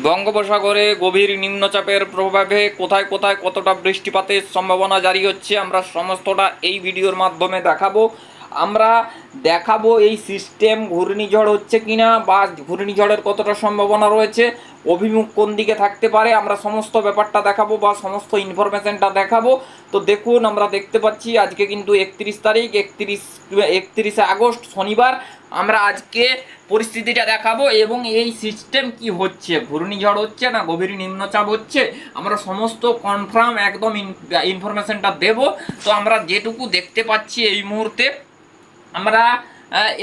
বঙ্গোপসাগরে গভীর নিম্নচাপের প্রভাবে কোথায় কোথায় কতটা বৃষ্টিপাতের সম্ভাবনা জারি হচ্ছে, আমরা সমস্তটা এই ভিডিওর মাধ্যমে দেখাবো। আমরা দেখাবো এই সিস্টেম ঘূর্ণিঝড় হচ্ছে কিনা বা ঘূর্ণিঝড়ের কতটা সম্ভাবনা রয়েছে। অভিমুখ কোন দিকে থাকতে পারে, আমরা সমস্ত ব্যাপারটা দেখাবো বা সমস্ত ইনফরমেশনটা দেখাবো। তো দেখুন, আমরা দেখতে পাচ্ছি আজকে কিন্তু একত্রিশ তারিখ, একত্রিশ, একত্রিশে আগস্ট, শনিবার। আমরা আজকে পরিস্থিতিটা দেখাবো এবং এই সিস্টেম কি হচ্ছে? ঘূর্ণিঝড় হচ্ছে না? গভীর নিম্নচাপ হচ্ছে? আমরা সমস্ত কনফার্ম একদম ইনফরমেশনটা দেব। তো আমরা যেটুকু দেখতে পাচ্ছি এই মুহূর্তে, আমরা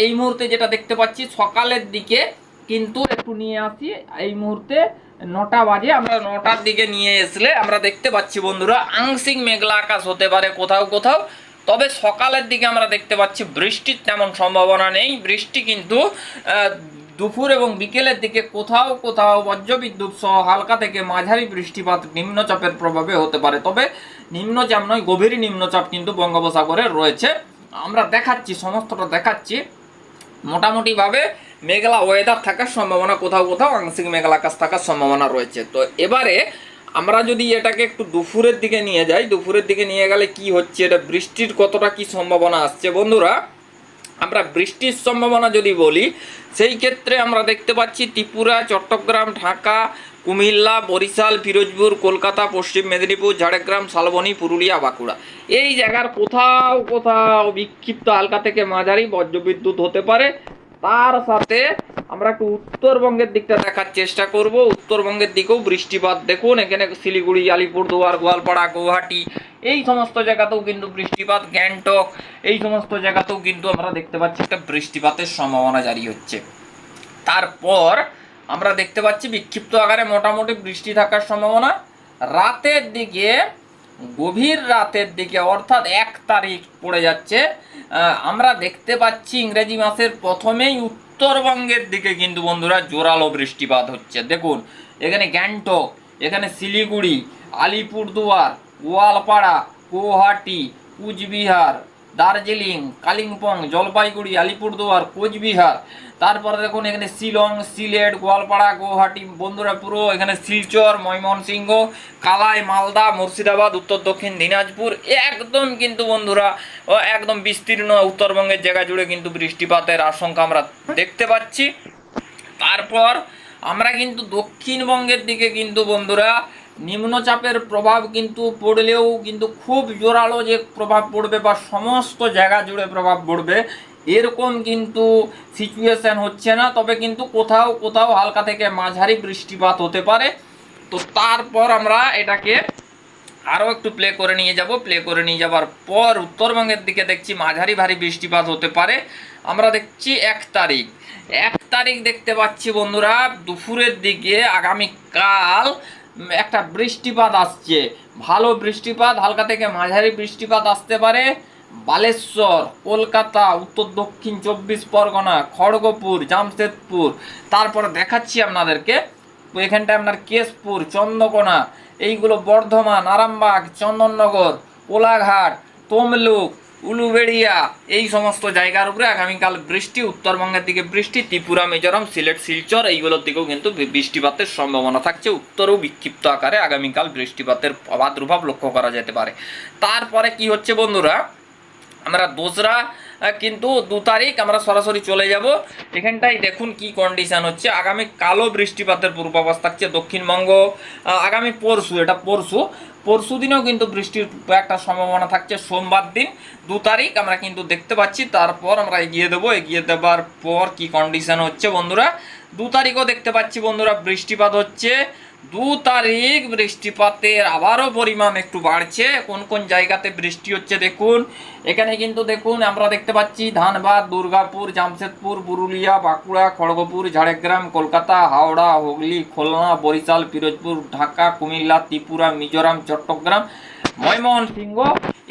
এই মুহূর্তে যেটা দেখতে পাচ্ছি, সকালের দিকে কিন্তু একটু নিয়ে আসি। এই মুহূর্তে নটা বাজে, আমরা নটার দিকে নিয়ে আসলে আমরা দেখতে পাচ্ছি বন্ধুরা, আংশিক মেঘলা আকাশ হতে পারে কোথাও কোথাও, তবে সকালের দিকে আমরা দেখতে পাচ্ছি বৃষ্টির তেমন সম্ভাবনা নেই। বৃষ্টি কিন্তু দুপুর এবং বিকেলের দিকে কোথাও কোথাও বজ্রবিদ্যুৎ সহ হালকা থেকে মাঝারি বৃষ্টিপাত নিম্নচাপের প্রভাবে হতে পারে। তবে নিম্নচাপ নয়, গভীর নিম্নচাপ কিন্তু বঙ্গোপসাগরে রয়েছে। আমরা দেখাচ্ছি, সমস্তটা দেখাচ্ছি। মোটামুটিভাবে মেঘলা ওয়েদার থাকার সম্ভাবনা কোথাও কোথাও, আংশিক মেঘলা আকাশ থাকার সম্ভাবনা রয়েছে। তো এবারে আমরা যদি এটাকে একটু দুপুরের দিকে নিয়ে যাই, দুপুরের দিকে নিয়ে গেলে কি হচ্ছে, এটা বৃষ্টির কতটা কি সম্ভাবনা আসছে? বন্ধুরা, আমরা বৃষ্টির সম্ভাবনা যদি বলি, সেই ক্ষেত্রে আমরা দেখতে পাচ্ছি ত্রিপুরা, চট্টগ্রাম, ঢাকা, কুমিল্লা, বরিশাল, ফিরোজপুর, কলকাতা, পশ্চিম মেদিনীপুর, ঝাড়গ্রাম, শালবনী, পুরুলিয়া, বাঁকুড়া। এই জায়গার কোথাও কোথাও বিক্ষিপ্ত হালকা থেকে মাঝারি বজ্রবিদ্যুৎ হতে পারে। তার সাথে আমরা একটু উত্তরবঙ্গের দিকটা দেখার চেষ্টা করব। উত্তরবঙ্গের দিকেও বৃষ্টিপাত দেখুন, এখানে শিলিগুড়ি, আলিপুরদুয়ার, গোয়ালপাড়া, গুয়াহাটি, এই সমস্ত জায়গাতেও কিন্তু বৃষ্টিপাত, গ্যাংটক, এই সমস্ত জায়গাতেও কিন্তু আমরা দেখতে পাচ্ছি একটা বৃষ্টিপাতের সম্ভাবনা জারি হচ্ছে। তারপর আমরা দেখতে পাচ্ছি বিক্ষিপ্ত আকারে মোটামুটি বৃষ্টি থাকার সম্ভাবনা। রাতের দিকে গভীর রাতের দিকে, অর্থাৎ এক তারিখ পড়ে যাচ্ছে। আমরা দেখতে পাচ্ছি ইংরেজি মাসের প্রথমেই উত্তরবঙ্গের দিকে কিন্তু বন্ধুরা জোরালো বৃষ্টিপাত হচ্ছে। দেখুন, এখানে গ্যাংটক, এখানে শিলিগুড়ি, আলিপুরদুয়ার, গোয়ালপাড়া, গুয়াহাটি, কুচবিহার দার্জিলিং, কালিম্পং, জলপাইগুড়ি, আলিপুরদুয়ার, কোচবিহার। তারপরে দেখুন এখানে শিলং, সিলেট, গোয়ালপাড়া, গুয়াহাটি বন্ধুরা পুরো এখানে শিলচর, ময়মনসিংহ, কালাই, মালদা, মুর্শিদাবাদ, উত্তর দক্ষিণ দিনাজপুর। একদম কিন্তু বন্ধুরা একদম বিস্তীর্ণ উত্তরবঙ্গের জায়গা জুড়ে কিন্তু বৃষ্টিপাতের আশঙ্কা আমরা দেখতে পাচ্ছি। তারপর আমরা কিন্তু দক্ষিণবঙ্গের দিকে কিন্তু বন্ধুরা নিম্নচাপের প্রভাব কিন্তু পড়লেও কিন্তু খুব জোরালো যে প্রভাব পড়বে বা সমস্ত জায়গা জুড়ে প্রভাব পড়বে, এরকম কিন্তু সিচুয়েশান হচ্ছে না। তবে কিন্তু কোথাও কোথাও হালকা থেকে মাঝারি বৃষ্টিপাত হতে পারে। তো তারপর আমরা এটাকে আরও একটু প্লে করে নিয়ে যাব। প্লে করে নিয়ে যাবার পর উত্তরবঙ্গের দিকে দেখছি মাঝারি ভারী বৃষ্টিপাত হতে পারে। আমরা দেখছি এক তারিখ। এক তারিখ দেখতে পাচ্ছি বন্ধুরা, দুপুরের দিকে আগামীকাল একটা বৃষ্টিপাত আসছে। ভালো বৃষ্টিপাত, হালকা থেকে মাঝারি বৃষ্টিপাত আসতে পারে। বালেশ্বর, কলকাতা, উত্তর দক্ষিণ চব্বিশ পরগনা, খড়গপুর, জামশেদপুর। তারপর দেখাচ্ছি আপনাদেরকে, এখানটায় আপনার কেশপুর, চন্দ্রকোনা, এইগুলো বর্ধমান, আরামবাগ, চন্দননগর, কোলাঘাট, তমলুক উলুবেড়িয়া। এই সমস্ত জায়গার উপরে আগামীকাল বৃষ্টি, উত্তরবঙ্গের দিকে বৃষ্টি, ত্রিপুরা, মিজোরাম, সিলেট, শিলচর, এইগুলোর দিকেও কিন্তু বৃষ্টিপাতের সম্ভাবনা থাকছে। উত্তরেও বিক্ষিপ্ত আকারে আগামীকাল বৃষ্টিপাতের প্রাদুর্ভাব লক্ষ্য করা যেতে পারে। তারপরে কি হচ্ছে বন্ধুরা? আমরা দোসরা কিন্তু দু তারিখ আমরা সরাসরি চলে যাব। এখানটাই দেখুন কি কন্ডিশন হচ্ছে। আগামী কালো বৃষ্টিপাতের পূর্বাভাস থাকছে দক্ষিণবঙ্গ আগামী পরশু, এটা পরশু পরশু দিনেও কিন্তু বৃষ্টির একটা সম্ভাবনা থাকছে। সোমবার দিন দু তারিখ আমরা কিন্তু দেখতে পাচ্ছি, তারপর আমরা এগিয়ে দেবো। এগিয়ে দেবার পর কি কন্ডিশন হচ্ছে বন্ধুরা? দু তারিখও দেখতে পাচ্ছি বন্ধুরা, বৃষ্টিপাত হচ্ছে। দু তারিখ বৃষ্টিপাতের আবারও পরিমাণ একটু বাড়ছে। কোন কোন জায়গাতে বৃষ্টি হচ্ছে দেখুন। এখানে কিন্তু দেখুন, আমরা দেখতে পাচ্ছি ধানবাদ, দুর্গাপুর, জামশেদপুর, পুরুলিয়া, বাঁকুড়া, খড়গপুর, ঝাড়গ্রাম, কলকাতা, হাওড়া, হুগলি, খুলনা, বরিশাল, পিরোজপুর, ঢাকা, কুমিল্লা, ত্রিপুরা, মিজোরাম, চট্টগ্রাম। ময়মোহন সিংহ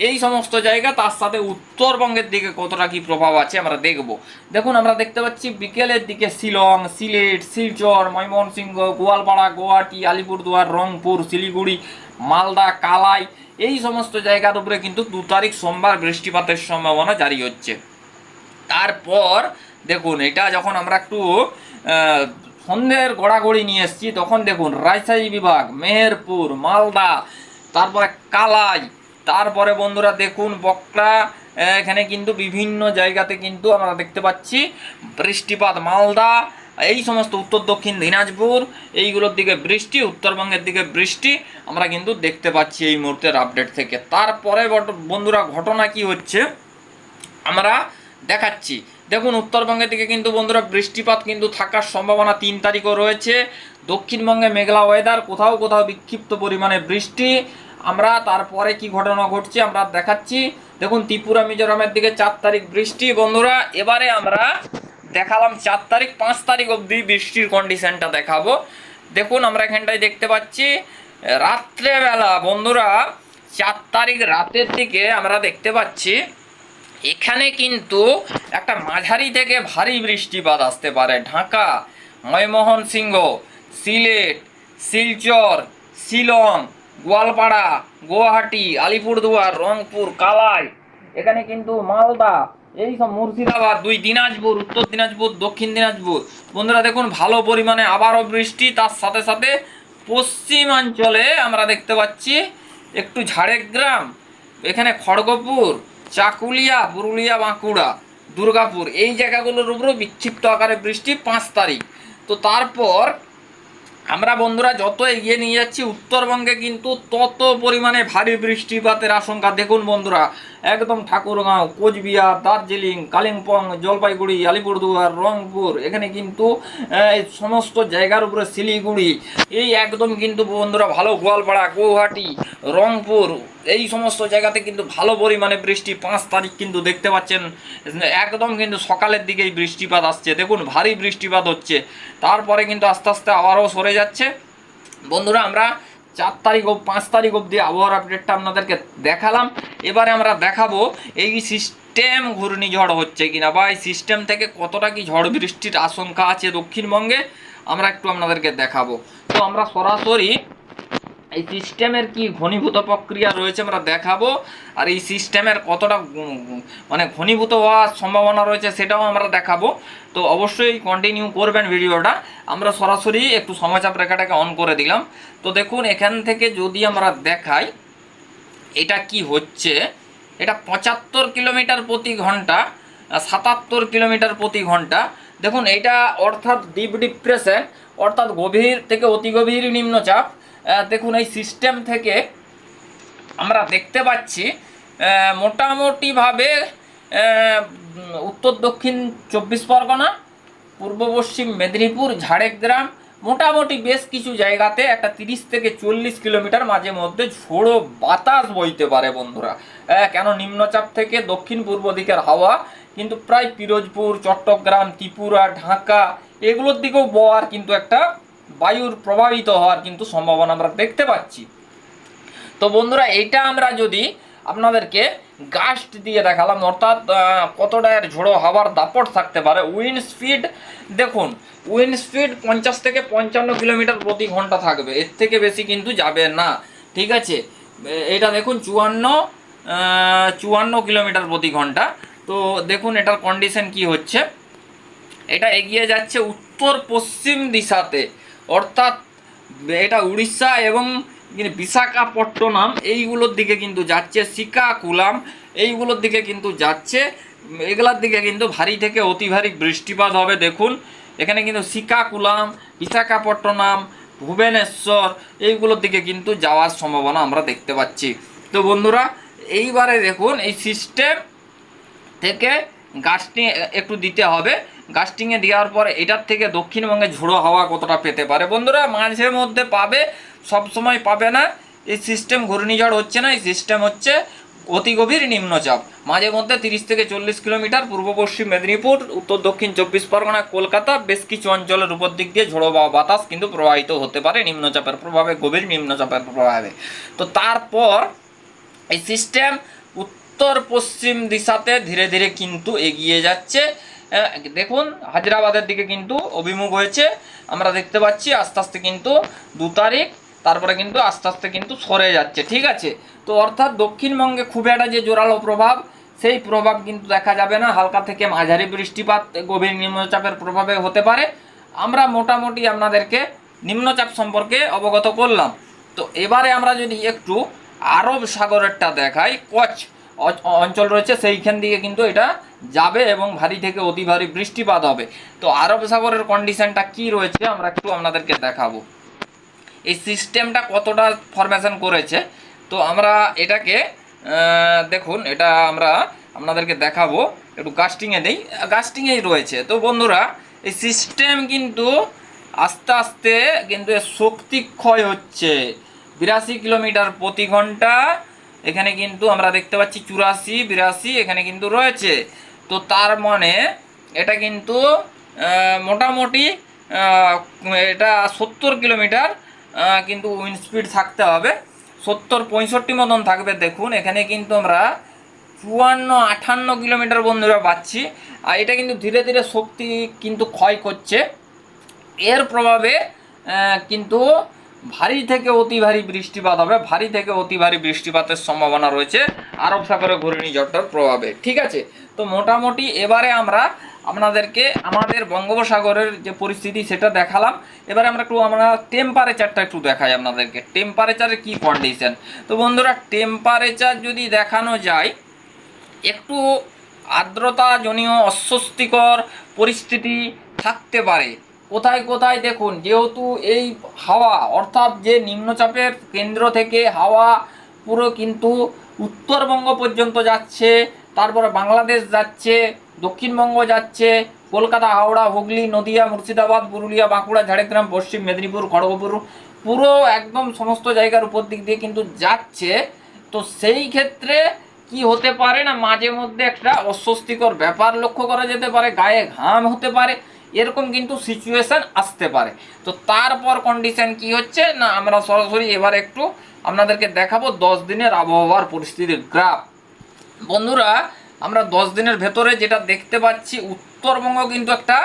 এই সমস্ত জায়গা তার সাথে উত্তরবঙ্গের দিকে কতটা কি প্রভাব আছে আমরা দেখব। দেখুন, আমরা দেখতে পাচ্ছি বিকেলের দিকে শিলং, সিলেট, শিলচর, ময়মনসিংহ, গোয়ালপাড়া, গুয়াহাটি, আলিপুরদুয়ার, রংপুর, শিলিগুড়ি, মালদা, কালাই, এই সমস্ত জায়গার উপরে কিন্তু দু তারিখ সোমবার বৃষ্টিপাতের সম্ভাবনা জারি হচ্ছে। তারপর দেখুন, এটা যখন আমরা একটু সন্ধ্যের গড়াগড়ি নিয়ে এসেছি, তখন দেখুন, রাজশাহী বিভাগ, মেহেরপুর, মালদা তারপরে কালাই, তারপরে বন্ধুরা দেখুন বকরা, এখানে কিন্তু বিভিন্ন জায়গাতে কিন্তু আমরা দেখতে পাচ্ছি বৃষ্টিপাত। মালদা, এই সমস্ত উত্তর দক্ষিণ দিনাজপুর, এইগুলোর দিকে বৃষ্টি, উত্তরবঙ্গের দিকে বৃষ্টি আমরা কিন্তু দেখতে পাচ্ছি এই মুহূর্তের আপডেট থেকে। তারপরে বন্ধুরা ঘটনা কি হচ্ছে? আমরা দেখাচ্ছি। দেখুন উত্তরবঙ্গের দিকে কিন্তু বন্ধুরা বৃষ্টিপাত কিন্তু থাকার সম্ভাবনা তিন তারিখও রয়েছে। দক্ষিণবঙ্গে মেঘলা ওয়েদার কোথাও কোথাও বিক্ষিপ্ত পরিমাণে বৃষ্টি। আমরা তারপরে কি ঘটনা ঘটছে আমরা দেখাচ্ছি। দেখুন, ত্রিপুরা, মিজোরামের দিকে চার তারিখ বৃষ্টি। বন্ধুরা, এবারে আমরা দেখালাম চার তারিখ, পাঁচ তারিখ অবধি বৃষ্টির কন্ডিশনটা দেখাবো। দেখুন, আমরা এখানটায় দেখতে পাচ্ছি, রাত্রেবেলা বন্ধুরা, চার তারিখ রাতের দিকে আমরা দেখতে পাচ্ছি, এখানে কিন্তু একটা মাঝারি থেকে ভারী বৃষ্টিপাত আসতে পারে। ঢাকা ময়মোহন সিংহ সিলেট, শিলচর, শিলং, গোয়ালপাড়া, গুয়াহাটি, আলিপুরদুয়ার, রংপুর, কালাই, এখানে কিন্তু মালদা, এই সব মুর্শিদাবাদ, দুই দিনাজপুর, উত্তর দিনাজপুর, দক্ষিণ দিনাজপুর। বন্ধুরা, দেখুন, ভালো পরিমাণে আবারও বৃষ্টি, তার সাথে সাথে পশ্চিমাঞ্চলে আমরা দেখতে পাচ্ছি একটু ঝাড়গ্রাম, এখানে খড়গপুর, চাকুলিয়া, পুরুলিয়া, বাঁকুড়া, দুর্গাপুর। এই জায়গাগুলোর উপরেও বিক্ষিপ্ত আকারে বৃষ্টি পাঁচ তারিখ। তো তারপর আমরা বন্ধুরা যত এগিয়ে নিয়ে যাচ্ছি উত্তরবঙ্গে কিন্তু তত পরিমাণে ভারী বৃষ্টিপাতের আশঙ্কা। দেখুন বন্ধুরা একদম ঠাকুরগাঁও, কোচবিহার, দার্জিলিং, কালিম্পং, জলপাইগুড়ি, আলিপুরদুয়ার, রংপুর, এখানে কিন্তু সমস্ত জায়গার উপরে শিলিগুড়ি। এই একদম কিন্তু বন্ধুরা ভালো গোয়ালপাড়া গৌহাটি রংপুর, এই সমস্ত জায়গাতে কিন্তু ভালো পরিমাণে বৃষ্টি পাঁচ তারিখ কিন্তু দেখতে পাচ্ছেন। একদম কিন্তু সকালের দিকেই বৃষ্টিপাত আসছে। দেখুন, ভারী বৃষ্টিপাত হচ্ছে। তারপরে কিন্তু আস্তে আস্তে আবারও সরে যাচ্ছে। বন্ধুরা, আমরা চার তারিখ অব পাঁচ তারিখ অবধি আবহাওয়ার আপডেটটা আপনাদেরকে দেখালাম। এবারে আমরা দেখাবো এই সিস্টেম ঘূর্ণিঝড় হচ্ছে কিনা বা এই সিস্টেম থেকে কতটা কি ঝড় বৃষ্টির আশঙ্কা আছে দক্ষিণবঙ্গে। আমরা একটু আপনাদেরকে দেখাবো। তো আমরা সরাসরি এই সিস্টেমের কি ঘনীভূত প্রক্রিয়া রয়েছে আমরা দেখাবো। আর এই সিস্টেমের কতটা মানে ঘনীভূত হওয়ার সম্ভাবনা রয়েছে সেটাও আমরা দেখাবো। তো অবশ্যই কন্টিনিউ করবেন ভিডিওটা। আমরা সরাসরি একটু সমাচাপ রেখাটাকে অন করে দিলাম। তো দেখুন, এখান থেকে যদি আমরা দেখাই, এটা কি হচ্ছে? এটা পঁচাত্তর কিলোমিটার প্রতি ঘণ্টা সাতাত্তর কিলোমিটার প্রতি ঘণ্টা। দেখুন, এটা অর্থাৎ ডিপ ডিপ্রেশন অর্থাৎ গভীর থেকে অতি গভীর নিম্নচাপ। দেখুন, এই সিস্টেম থেকে আমরা দেখতে পাচ্ছি মোটামুটিভাবে উত্তর দক্ষিণ চব্বিশ পরগনা, পূর্ব পশ্চিম মেদিনীপুর, ঝাড়গ্রাম, মোটামুটি বেশ কিছু জায়গাতে একটা তিরিশ থেকে চল্লিশ কিলোমিটার মাঝে মধ্যে ঝোড়ো বাতাস বইতে পারে বন্ধুরা। কেন নিম্নচাপ থেকে দক্ষিণ পূর্ব দিকের হাওয়া, কিন্তু প্রায় পিরোজপুর, চট্টগ্রাম, ত্রিপুরা, ঢাকা, এগুলোর দিকেও বওয়ার কিন্তু একটা বায়ুর প্রভাবিত হওয়ার কিন্তু সম্ভাবনা আমরা দেখতে পাচ্ছি। তো বন্ধুরা, এটা আমরা যদি আপনাদেরকে গাস্ট দিয়ে দেখালাম, অর্থাৎ কতটা এর ঝোড়ো হাওয়ার দাপট থাকতে পারে উইন্ড স্পিড দেখুন উইন্ড স্পিড পঞ্চাশ থেকে পঞ্চান্ন কিলোমিটার প্রতি ঘণ্টা থাকবে, এর থেকে বেশি কিন্তু যাবে না, ঠিক আছে? এটা দেখুন, চুয়ান্ন চুয়ান্ন কিলোমিটার প্রতি ঘণ্টা, তো দেখুন এটার কন্ডিশন কি হচ্ছে। এটা এগিয়ে যাচ্ছে উত্তর পশ্চিম দিশাতে অর্থাৎ এটা উড়িষ্যা এবং বিশাখাপট্টনম, এইগুলোর দিকে কিন্তু যাচ্ছে সিকাকুলাম এইগুলোর দিকে কিন্তু যাচ্ছে, এগুলোর দিকে কিন্তু ভারী থেকে অতি ভারী বৃষ্টিপাত হবে, দেখুন। এখানে কিন্তু সিকাকুলাম বিশাখাপট্টনম, ভুবনেশ্বর, এইগুলোর দিকে কিন্তু যাওয়ার সম্ভাবনা আমরা দেখতে পাচ্ছি। তো বন্ধুরা, এইবারে দেখুন, এই সিস্টেম থেকে গাছটি একটু দিতে হবে। গাছটিংয়ে দেওয়ার পরে এটার থেকে দক্ষিণবঙ্গে ঝোড়ো হাওয়া কতটা পেতে পারে? বন্ধুরা, মাঝে মধ্যে পাবে সব সময় পাবে না। এই সিস্টেম ঘূর্ণিঝড় হচ্ছে না, এই সিস্টেম হচ্ছে অতি গভীর নিম্নচাপ। মাঝে মধ্যে তিরিশ থেকে চল্লিশ কিলোমিটার, পূর্ব পশ্চিম মেদিনীপুর, উত্তর দক্ষিণ চব্বিশ পরগনা, কলকাতা, বেশ কিছু অঞ্চলের উপর দিক দিয়ে ঝোড়ো বা বাতাস কিন্তু প্রবাহিত হতে পারে নিম্নচাপের প্রভাবে, গভীর নিম্নচাপের প্রভাবে। তো তারপর এই সিস্টেম উত্তর পশ্চিম দিশাতে ধীরে ধীরে কিন্তু এগিয়ে যাচ্ছে। দেখুন, হায়দ্রাবাদের দিকে কিন্তু অভিমুখ হয়েছে। আমরা দেখতে পাচ্ছি, আস্তে আস্তে কিন্তু দু তারিখ, তারপরে কিন্তু আস্তে আস্তে কিন্তু সরে যাচ্ছে, ঠিক আছে? তো অর্থাৎ দক্ষিণবঙ্গে খুব একটা যে জোরালো প্রভাব, সেই প্রভাব কিন্তু দেখা যাবে না। হালকা থেকে মাঝারি বৃষ্টিপাত, গভীর নিম্নচাপের প্রভাবে হতে পারে। আমরা মোটামুটি আপনাদেরকে নিম্নচাপ সম্পর্কে অবগত করলাম। তো এবারে আমরা যদি একটু আরব সাগরেরটা দেখাই কচ অ- অঞ্চল রয়েছে, সেইখান দিকে কিন্তু এটা যাবে এবং ভারী থেকে অতি ভারী বৃষ্টিপাত হবে। তো আরব সাগরের কন্ডিশনটা কি রয়েছে আমরা একটু আপনাদেরকে দেখাবো। এই সিস্টেমটা কতটা ফরমেশন করেছে, তো আমরা এটাকে দেখুন, এটা আমরা আপনাদেরকে দেখাবো, একটু কাস্টিংয়ে নেই কাস্টিংয়েই রয়েছে। তো বন্ধুরা, এই সিস্টেম কিন্তু আস্তে আস্তে কিন্তু শক্তি ক্ষয় হচ্ছে। বিরাশি কিলোমিটার প্রতি ঘণ্টা এখানে কিন্তু আমরা দেখতে পাচ্ছি চুরাশি, বিরাশি এখানে কিন্তু রয়েছে। তো তার মানে এটা কিন্তু মোটামুটি এটা সত্তর কিলোমিটার কিন্তু উইন্ড স্পিড থাকতে হবে। সত্তর, পঁয়ষট্টি মতন থাকবে, দেখুন। এখানে কিন্তু আমরা চুয়ান্ন আটান্ন কিলোমিটার বন্ধুরা পাচ্ছি। আর এটা কিন্তু ধীরে ধীরে শক্তি কিন্তু ক্ষয় করছে। এর প্রভাবে কিন্তু ভারী থেকে অতি ভারী বৃষ্টিপাত হবে। ভারী থেকে অতি ভারী বৃষ্টিপাতের সম্ভাবনা রয়েছে। আরব সাগরে ঘূর্ণিঝড়টার প্রভাবে। ঠিক আছে? তো মোটামুটি এবারে আমরা আপনাদেরকে আমাদের বঙ্গোপসাগরের যে পরিস্থিতি সেটা দেখালাম। এবারে আমরা একটু আমরা টেম্পারেচারটা একটু দেখাই আপনাদেরকে। টেম্পারেচারের কি কন্ডিশন তো বন্ধুরা টেম্পারেচার যদি দেখানো যায়, একটু আর্দ্রতাজনীয় অস্বস্তিকর পরিস্থিতি থাকতে পারে। কোথায় কোথায় দেখুন, যেহেতু এই হাওয়া, অর্থাৎ যে নিম্নচাপের কেন্দ্র থেকে হাওয়া পুরো কিন্তু উত্তরবঙ্গ পর্যন্ত যাচ্ছে, তারপরে বাংলাদেশ যাচ্ছে, দক্ষিণবঙ্গ যাচ্ছে, কলকাতা, হাওড়া, হুগলি, নদিয়া, মুর্শিদাবাদ, পুরুলিয়া, বাঁকুড়া, ঝাড়গ্রাম, পশ্চিম মেদিনীপুর, খড়গপুর, পুরো একদম সমস্ত জায়গার উপর দিক দিয়ে কিন্তু যাচ্ছে। তো সেই ক্ষেত্রে কি হতে পারে না, মাঝে মধ্যে একটা অস্বস্তিকর ব্যাপার লক্ষ্য করা যেতে পারে, গায়ে ঘাম হতে পারে। এরকম কিন্তু সিচুয়েশান আসতে পারে। তো তারপর কন্ডিশন কি হচ্ছে? না, আমরা সরাসরি এবার একটু আপনাদেরকে দেখাবো দশ দিনের আবহাওয়ার পরিস্থিতির গ্রাফ বন্ধুরা, আমরা দশ দিনের ভেতরে যেটা দেখতে পাচ্ছি, উত্তরবঙ্গ কিন্তু একটা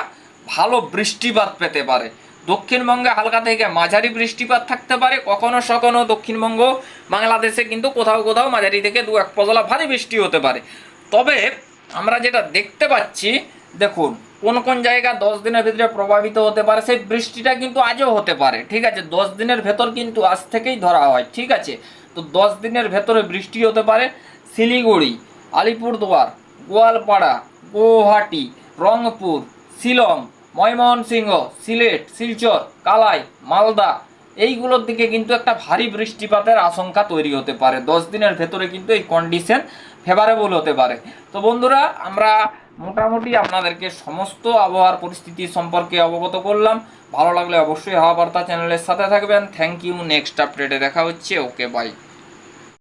ভালো বৃষ্টিপাত পেতে পারে। দক্ষিণবঙ্গে হালকা থেকে মাঝারি বৃষ্টিপাত থাকতে পারে। কখনো সখনো দক্ষিণবঙ্গ বাংলাদেশে কিন্তু কোথাও কোথাও মাঝারি থেকে দু এক পজলা ভারী বৃষ্টি হতে পারে। তবে আমরা যেটা দেখতে পাচ্ছি, দেখুন কোন কোন জায়গা দশ দিনের ভিতরে প্রভাবিত হতে পারে, সেই বৃষ্টিটা কিন্তু আজও হতে পারে, ঠিক আছে? দশ দিনের ভেতর কিন্তু আজ থেকেই ধরা হয়, ঠিক আছে? তো দশ দিনের ভেতরে বৃষ্টি হতে পারে, শিলিগুড়ি, আলিপুরদুয়ার, গোয়ালপাড়া, গুয়াহাটি, রংপুর, শিলং, ময়মনসিংহ, সিলেট, শিলচর, কালাই, মালদা, এইগুলোর দিকে কিন্তু একটা ভারী বৃষ্টিপাতের আশঙ্কা তৈরি হতে পারে। দশ দিনের ভেতরে কিন্তু এই কন্ডিশন ফেভারেবল হতে পারে। তো বন্ধুরা, আমরা মোটামুটি আপনাদেরকে সমস্ত আবহাওয়ার পরিস্থিতি সম্পর্কে অবগত করলাম। ভালো লাগলে অবশ্যই হাওয়া বার্তা চ্যানেলের সাথে থাকবেন। থ্যাংক ইউ নেক্সট আপডেটে দেখা হচ্ছে। Okay bye